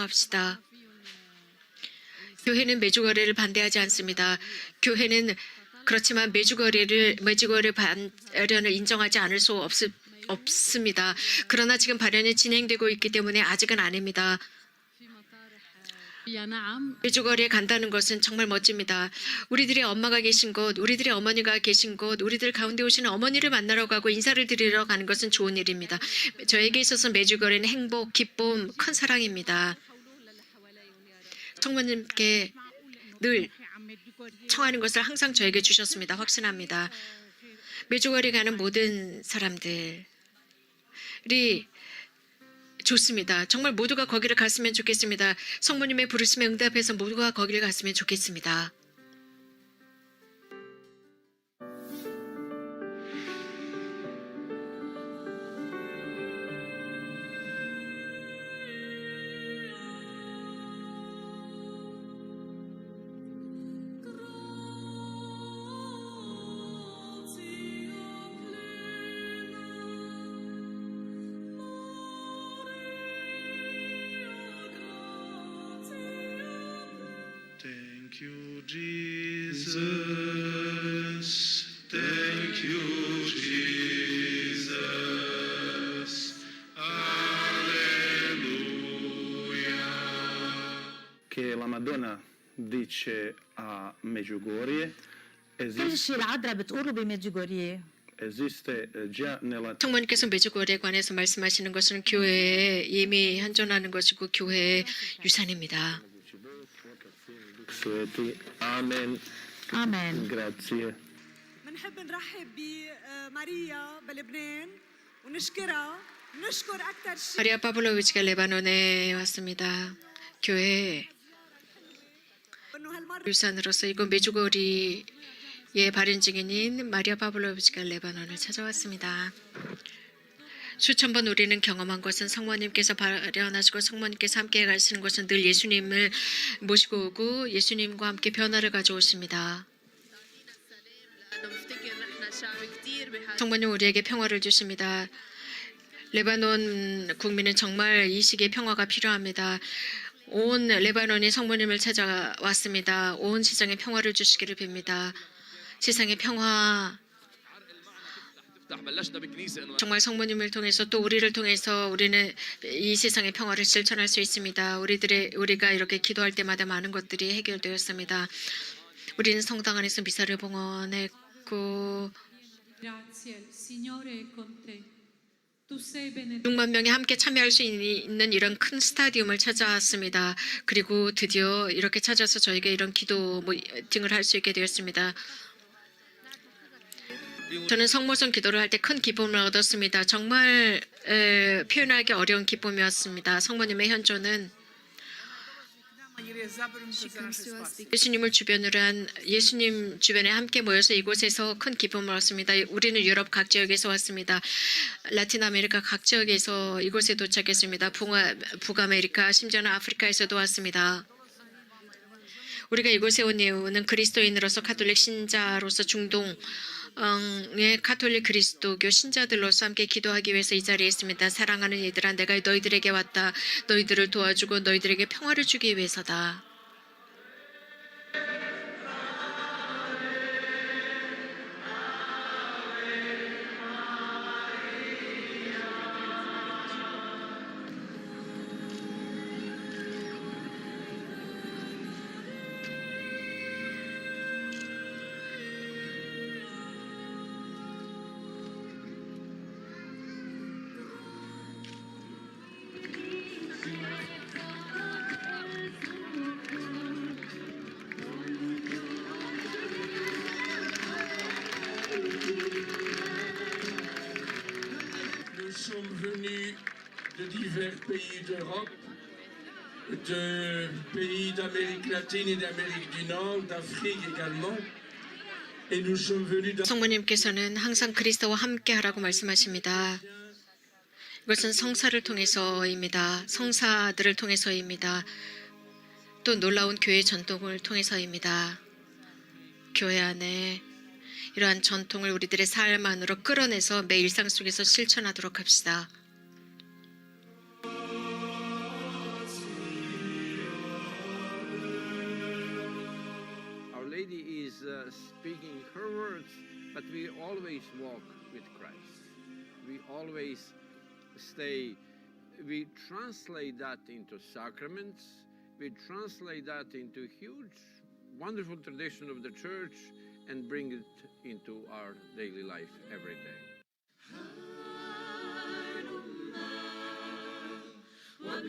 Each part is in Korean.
합시다. 교회는 매주거래를 반대하지 않습니다. 교회는 그렇지만 매주거래를 매주거래 발현을 인정하지 않을 수 없, 없습니다. 그러나 지금 발현이 진행되고 있기 때문에 아직은 아닙니다. 매주거리에 간다는 것은 정말 멋집니다. 우리들의 엄마가 계신 곳, 우리들의 어머니가 계신 곳, 우리들 가운데 오시는 어머니를 만나러 가고 인사를 드리러 가는 것은 좋은 일입니다. 저에게 있어서 매주거리는 행복, 기쁨, 큰 사랑입니다. 성모님께 늘 청하는 것을 항상 저에게 주셨습니다. 확신합니다. 매주거리 가는 모든 사람들이 좋습니다. 정말 모두가 거기를 갔으면 좋겠습니다. 성모님의 부르심에 응답해서 모두가 거기를 갔으면 좋겠습니다. Thank you, Jesus. Thank you, Jesus. Alleluia. Che la Madonna dice a Medjugorje esiste, esiste già nella 성모님께서 메주고리에 관해서 말씀하시는 것은 교회에 이미 현존하는 것이고 교회의 유산입니다. Sueti. Amen. امين Grazie. بنحب نرحب بماريا بلبنان ونشكرها نشكر أكثر شيء 마리아 파블로위치가 레바논에 왔습니다. 교회 إنه هالمرة 유산으로서 이곳 메주거리의 발인 증인인 마리아 파블로위치가 레바논을 찾아왔습니다. 수천 번 우리는 경험한 것은 성모님께서 발현하시고 성모님께서 함께 가시는 것은 늘 예수님을 모시고 오고 예수님과 함께 변화를 가져오십니다. 성모님 우리에게 평화를 주십니다. 레바논 국민은 정말 이 시기에 평화가 필요합니다. 온 레바논이 성모님을 찾아왔습니다. 온 세상에 평화를 주시기를 빕니다. 세상에 평화 정말 성모님을 통해서 또 우리를 통해서 우리는 이 세상의 평화를 실천할 수 있습니다. 우리들의 우리가 이렇게 기도할 때마다 많은 것들이 해결되었습니다. 우리는 성당 안에서 미사를 봉헌했고 Grazie, il Signore è con te. Tu sei benedetto. 6만 명이 함께 참여할 수 있는 이런 큰 스타디움을 찾아왔습니다. 그리고 드디어 이렇게 찾아서 저희가 이런 기도 뭐 등을 할 수 있게 되었습니다. 저는 성모성 기도를 할 때 큰 기쁨을 얻었습니다. 정말 에, 표현하기 어려운 기쁨이었습니다. 성모님의 현존은 예수님을 주변으로 한 예수님 주변에 함께 모여서 이곳에서 큰 기쁨을 얻습니다. 우리는 유럽 각 지역에서 왔습니다. 라틴 아메리카 각 지역에서 이곳에 도착했습니다. 북아, 북아메리카 심지어는 아프리카에서도 왔습니다. 우리가 이곳에 온 이유는 그리스도인으로서 카톨릭 신자로서 중동 의 카톨릭 그리스도교 신자들로서 함께 기도하기 위해서 이 자리에 있습니다. 사랑하는 얘들아, 내가 너희들에게 왔다. 너희들을 도와주고 너희들에게 평화를 주기 위해서다. De divers pays d'Europe, de pays d'Amérique latine et d'Amérique du Nord, d'Afrique également. 성모님께서는 항상 그리스도와 함께하라고 말씀하십니다. 이것은 성사를 통해서입니다. 성사들을 통해서입니다. 또 놀라운 교회 전통을 통해서입니다. 교회 안에 이러한 전통을 우리들의 삶 안으로 끌어내서 매 일상 속에서 실천하도록 합시다. Speaking her words, but we always walk with Christ. We always stay, we translate that into sacraments, we translate that into huge, wonderful tradition of the church and bring it into our daily life every day. لن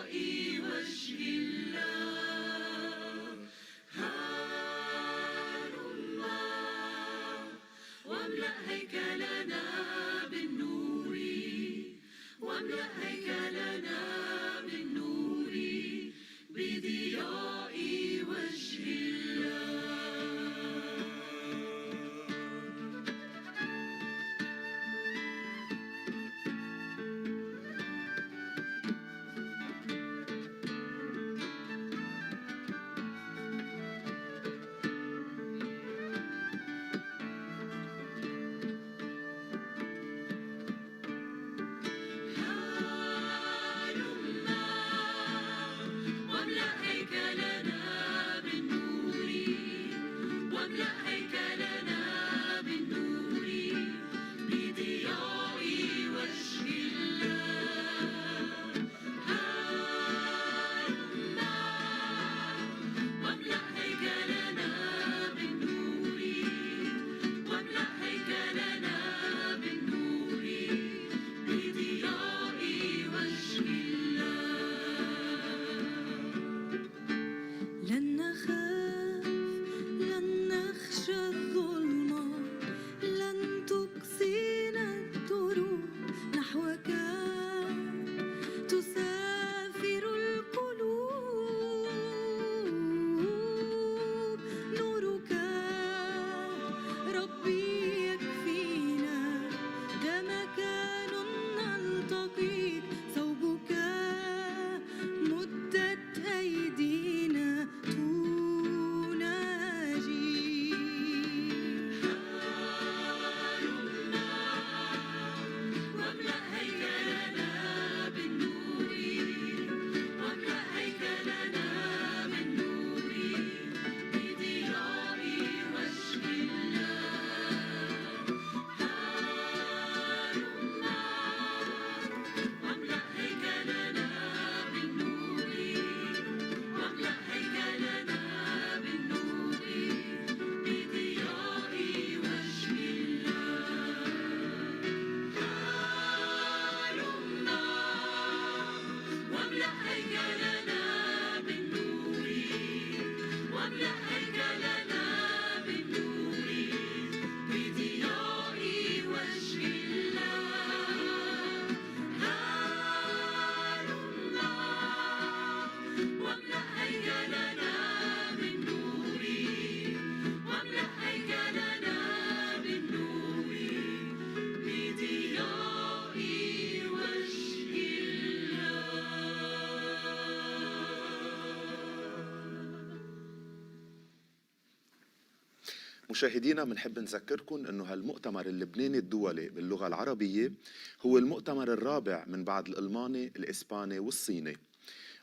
مشاهدينا بنحب نذكركم انه هالمؤتمر اللبناني الدولي باللغه العربيه هو المؤتمر الرابع من بعد الالماني الاسباني والصيني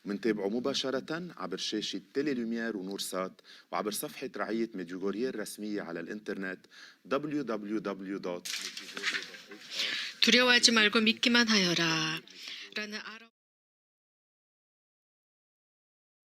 منتابعه مباشرة عبر شاشة تيلي لوميير ونور سات وعبر صفحة رعية ميدجوغورية الرسمية على الإنترنت www.medjugorje.org 두려워하지 말고 믿기만 하여라. 라는 아람